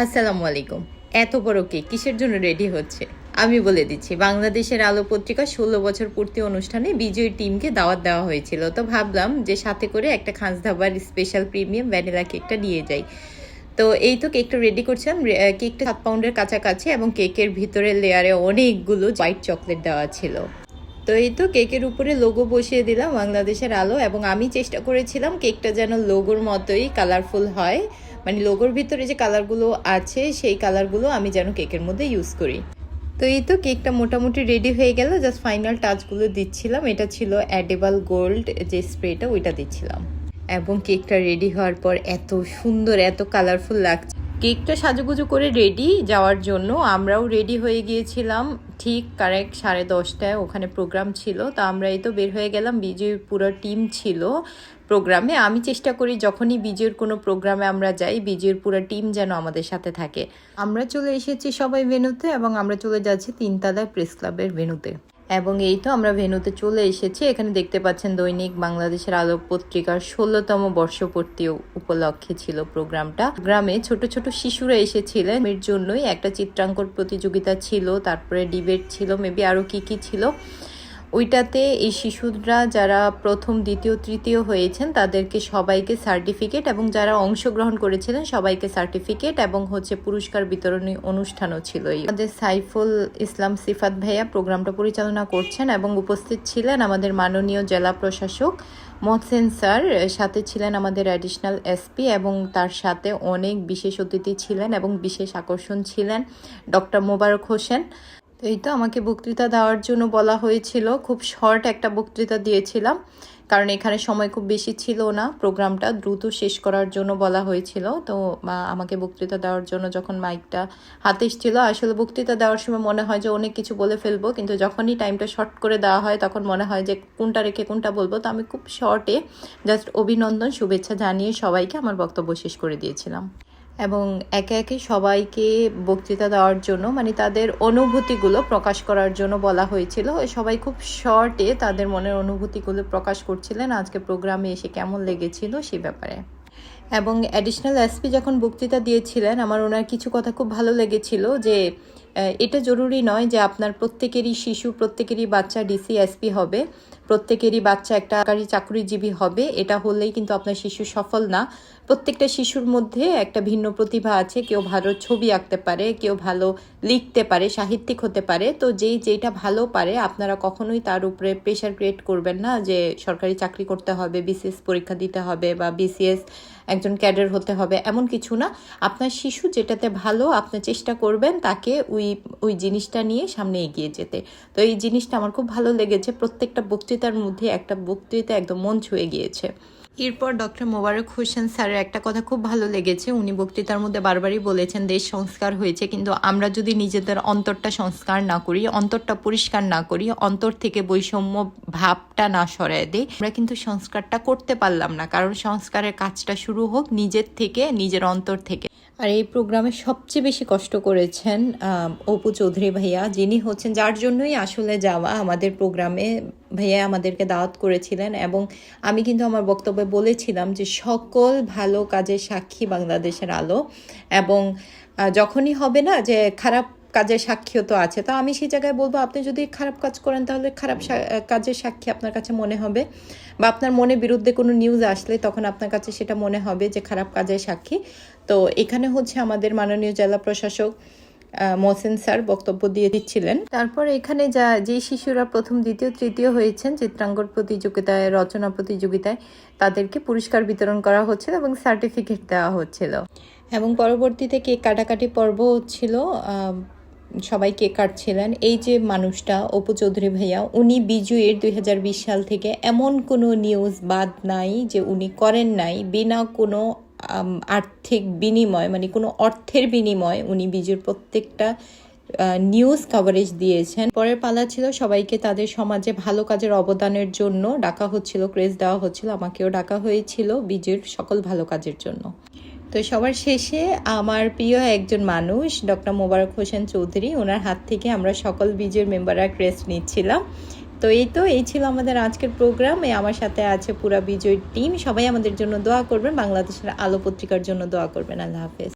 আসসালামু আলাইকুম। এত বড় কেক কিসের জন্য রেডি হচ্ছে? আমি বলে দিচ্ছি, বাংলাদেশের আলো পত্রিকা ষোলো বছর পূর্তি অনুষ্ঠানে বিজয়ী টিমকে দাওয়াত দেওয়া হয়েছিল। তো ভাবলাম যে সাথে করে একটা খাঁজ ধাবার স্পেশাল প্রিমিয়াম ভ্যানিলা কেকটা নিয়ে যাই। তো এই তো কেকটা রেডি করছিলাম। কেকটা সাত পাউন্ডের কাছাকাছি এবং কেকের ভিতরের লেয়ারে অনেকগুলো হোয়াইট চকলেট দেওয়া ছিল। তো এই তো কেকের উপরে লোগো বসিয়ে দিলাম বাংলাদেশের আলো এবং আমি চেষ্টা করেছিলাম কেকটা যেন লোগোর মতোই কালারফুল হয়। মানে লোগোর ভিতরে যে কালারগুলো আছে, সেই কালারগুলো আমি যেন কেকের মধ্যে ইউজ করি। তো এই তো কেকটা মোটামুটি রেডি হয়ে গেল জাস্ট ফাইনাল টাচগুলো দিচ্ছিলাম। এটা ছিল অ্যাডেবাল গোল্ড যে স্প্রেটা ওইটা দিচ্ছিলাম। এবং কেকটা রেডি হওয়ার পর এত সুন্দর, এত কালারফুল লাগছে। কেকটা সাজুগুজু করে রেডি যাওয়ার জন্য আমরাও রেডি হয়ে গিয়েছিলাম। ঠিক কারেক্ট সাড়ে দশটায় ওখানে প্রোগ্রাম ছিল। তো আমরা এই তো বের হয়ে গেলাম। বিজয়ীর পুরো টিম ছিল। প্রোগ্রামে আমি চেষ্টা করি যখনই বিজয়ের কোনো প্রোগ্রামে আমরা যাই বিজয়ের পুরো টিম যেন আমাদের সাথে থাকে। আমরা চলে এসেছি সবাই ভেনুতে এবং আমরা চলে যাচ্ছি তিনতলায় প্রেস ক্লাবের ভেনুতে। এবং এই তো আমরা ভেনুতে চলে এসেছি। এখানে দেখতে পাচ্ছেন দৈনিক বাংলাদেশের আলো পত্রিকার ষোলোতম বর্ষপূর্তি উপলক্ষে ছিল প্রোগ্রামটা। গ্রামে ছোট ছোট শিশুরা এসেছিলেন। এর জন্যই একটা চিত্রাঙ্কন প্রতিযোগিতা ছিল তারপরে ডিবেট ছিল মেবি আরও কি কি ছিল। ওইটাতে এই শিশুরা যারা প্রথম, দ্বিতীয়, তৃতীয় হয়েছেন, তাদেরকে সবাইকে সার্টিফিকেট এবং যারা অংশগ্রহণ করেছিলেন, সবাইকে সার্টিফিকেট এবং হচ্ছে পুরস্কার বিতরণী অনুষ্ঠানও ছিল। আমাদের সাইফুল ইসলাম সিফাত ভাইয়া প্রোগ্রামটা পরিচালনা করছেন এবং উপস্থিত ছিলেন আমাদের মাননীয় জেলা প্রশাসক মহসেন স্যার, সাথে ছিলেন আমাদের অ্যাডিশনাল এসপি এবং তার সাথে অনেক বিশেষ অতিথি ছিলেন এবং বিশেষ আকর্ষণ ছিলেন ডক্টর মোবারক হোসেন তো এই তো আমাকে বক্তৃতা দেওয়ার জন্য বলা হয়েছিল। খুব শর্ট একটা বক্তৃতা দিয়েছিলাম, কারণ এখানে সময় খুব বেশি ছিল না। প্রোগ্রামটা দ্রুত শেষ করার জন্য বলা হয়েছিল। তো আমাকে বক্তৃতা দেওয়ার জন্য যখন মাইকটা হাতে এসেছিল, আসলে বক্তৃতা দেওয়ার সময় মনে হয় যে অনেক কিছু বলে ফেলব, কিন্তু যখনই টাইমটা শর্ট করে দেওয়া হয়, তখন মনে হয় যে কোনটা রেখে কোনটা বলব। তো আমি খুব শর্টে জাস্ট অভিনন্দন, শুভেচ্ছা জানিয়ে সবাইকে আমার বক্তব্য শেষ করে দিয়েছিলাম। এবং একে একে সবাইকে বক্তৃতা দেওয়ার জন্য মানে তাদের অনুভূতিগুলো প্রকাশ করার জন্য বলা হয়েছিল। সবাই খুব শর্টে তাদের মনের অনুভূতিগুলো প্রকাশ করছিলেন আজকে প্রোগ্রামে এসে কেমন লেগেছিল সে ব্যাপারে। এবং অ্যাডিশনাল এসপি যখন বক্তৃতা দিয়েছিলেন, আমার ওনার কিছু কথা খুব ভালো লেগেছিল যে এটা জরুরি নয় যে আপনার প্রত্যেকেরই শিশু, প্রত্যেকেরই বাচ্চা ডিসি এসপি হবে, প্রত্যেকেরই বাচ্চা একটা সরকারি চাকরিজীবী হবে, এটা হলেই কিন্তু আপনার শিশু সফল না। প্রত্যেকটা শিশুর মধ্যে একটা ভিন্ন প্রতিভা আছে, কেউ ভালো ছবি আঁকতে পারে, কেউ ভালো লিখতে পারে, সাহিত্যিক হতে পারে, তো যেই যেটা ভালো পারে, আপনারা কখনোই তার উপরে প্রেশার ক্রিয়েট করবেন না যে সরকারি চাকরি করতে হবে বিসিএস পরীক্ষা দিতে হবে বা বিসিএস একজন ক্যাডার হতে হবে, এমন কিছু না। আপনার শিশু যেটাতে ভালো, আপনি চেষ্টা করবেন তাকে ওই ওই জিনিসটা নিয়ে সামনে এগিয়ে যেতে। তো এই জিনিসটা আমার খুব ভালো লেগেছে। প্রত্যেকটা বক্তৃতার মধ্যে একটা বক্তৃতা একদম মন ছুঁয়ে গিয়েছে। এরপর ডক্টর মোবারক হোসেন স্যারের একটা কথা খুব ভালো লেগেছে। উনি বক্তৃতার মধ্যে বারবারই বলেছেন, দেশ সংস্কার হয়েছে, কিন্তু আমরা যদি নিজেদের অন্তরটা সংস্কার না করি, অন্তরটা পরিষ্কার না করি, অন্তর থেকে বৈষম্য ভাবটা না সরায় দিই, আমরা কিন্তু সংস্কারটা করতে পারলাম না। কারণ সংস্কারের কাজটা শুরু হোক নিজের থেকে, নিজের অন্তর থেকে। আর এই প্রোগ্রামে সবচেয়ে বেশি কষ্ট করেছেন অপু চৌধুরী ভাইয়া, যিনি হচ্ছেন যার জন্যই আসলে যাওয়া আমাদের প্রোগ্রামে ভাইয়া আমাদেরকে দাওয়াত করেছিলেন এবং আমি কিন্তু আমার বক্তব্যে বলেছিলাম যে সকল ভালো কাজের সাক্ষী বাংলাদেশের আলো এবং যখনই হবে না যে খারাপ কাজের সাক্ষীও তো আছে। তো আমি সেই জায়গায় বলব আপনি যদি খারাপ কাজ করেন তাহলে খারাপ কাজের সাক্ষী আপনার কাছে মনে হবে বা আপনার মনে বিরুদ্ধে কোনো নিউজ আসলে তখন আপনার কাছে সেটা মনে হবে যে খারাপ কাজের সাক্ষী। তো এখানে হচ্ছে আমাদের মাননীয় জেলা প্রশাসক আহ, মহসেন স্যার বক্তব্য দিয়ে দিচ্ছিলেন। তারপর এখানে যা যে শিশুরা প্রথম দ্বিতীয় তৃতীয় হয়েছেন চিত্রাঙ্কন প্রতিযোগিতায় রচনা প্রতিযোগিতায় তাদেরকে পুরস্কার বিতরণ করা হচ্ছিল এবং সার্টিফিকেট দেওয়া হচ্ছিল। এবং পরবর্তীতে কেক কাটাকাটি পর্ব হচ্ছিল সবাই কেক কাটছিলেন। এই যে মানুষটা, অপু চৌধুরী ভাইয়া, উনি বিজুয়ের দুই সাল থেকে এমন কোনো নিউজ বাদ নাই যে উনি করেন নাই, বিনা কোনো আর্থিক বিনিময় মানে কোনো অর্থের বিনিময় উনি বিজুর প্রত্যেকটা নিউজ কভারেজ দিয়েছেন। পরের পালা ছিল সবাইকে তাদের সমাজে ভালো কাজের অবদানের জন্য ডাকা হচ্ছিল ক্রেজ দেওয়া হচ্ছিল, আমাকেও ডাকা হয়েছিল বিজুর সকল ভালো কাজের জন্য। তো সবার শেষে আমার প্রিয় একজন মানুষ, ডক্টর মোবারক হোসেন চৌধুরী। ওনার হাত থেকে আমরা সকল বিজের মেম্বাররা ক্রেস্ট নিচ্ছিলাম। তো এই তো, এই ছিল আমাদের আজকের প্রোগ্রাম এই আমার সাথে আছে পুরা বিজয় টিম সবাই আমাদের জন্য দোয়া করবেন। বাংলাদেশের আলো পত্রিকার জন্য দোয়া করবেন। আল্লাহ হাফেজ।